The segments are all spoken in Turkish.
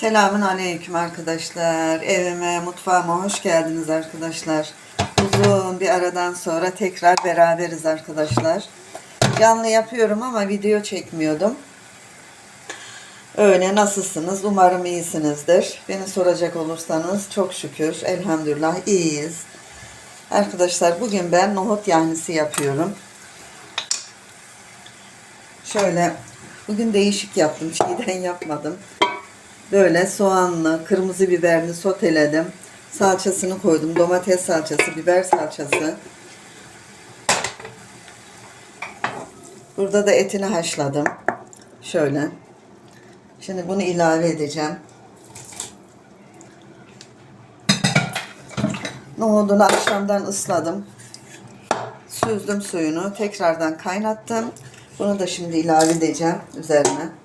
Selamun aleyküm arkadaşlar. Evime, mutfağıma hoş geldiniz arkadaşlar. Uzun bir aradan sonra tekrar beraberiz arkadaşlar. Canlı yapıyorum ama video çekmiyordum. Öyle nasılsınız? Umarım iyisinizdir. Beni soracak olursanız çok şükür elhamdülillah iyiyiz. Arkadaşlar bugün ben nohut yahnisi yapıyorum. Şöyle bugün değişik yaptım. Çiğden yapmadım. Böyle soğanlı, kırmızı biberli soteledim. Salçasını koydum. Domates salçası, biber salçası. Burada da etini haşladım. Şöyle. Şimdi bunu ilave edeceğim. Nohudunu akşamdan ısladım. Süzdüm suyunu. Tekrardan kaynattım. Bunu da şimdi ilave edeceğim üzerine.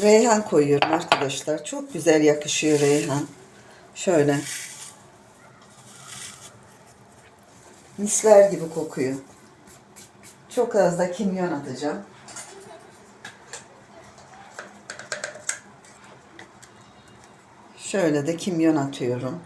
Reyhan koyuyorum arkadaşlar. Çok güzel yakışıyor reyhan. Şöyle. Misler gibi kokuyor. Çok az da kimyon atacağım. Şöyle de kimyon atıyorum.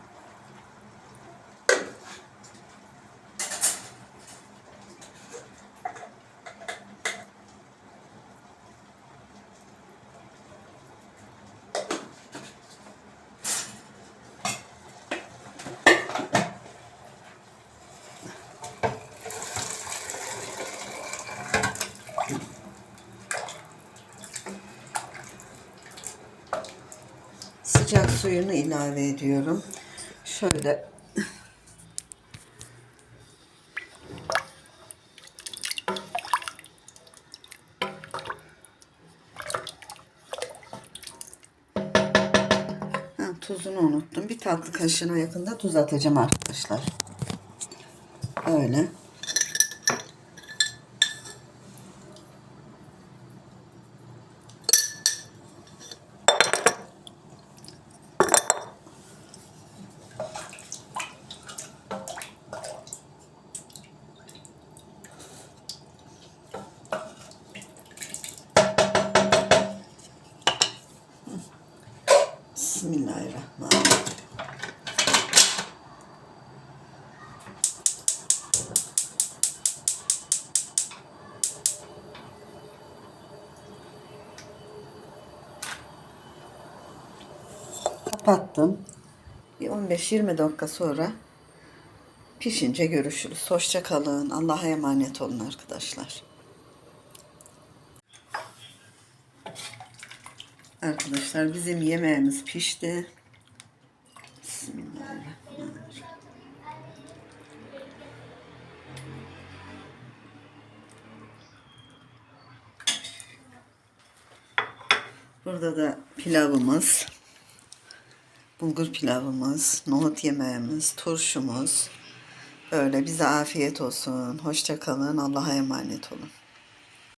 Sıcak suyunu ilave ediyorum. Şöyle tuzunu unuttum. Bir tatlı kaşığına yakında tuz atacağım arkadaşlar. Öyle. Bismillahirrahmanirrahim. Kapattım. Bir 15-20 dakika sonra pişince görüşürüz. Hoşça kalın. Allah'a emanet olun arkadaşlar. Arkadaşlar bizim yemeğimiz pişti. Bismillahirrahmanirrahim. Burada da pilavımız, bulgur pilavımız, nohut yemeğimiz, turşumuz. Böyle bize afiyet olsun. Hoşça kalın. Allah'a emanet olun.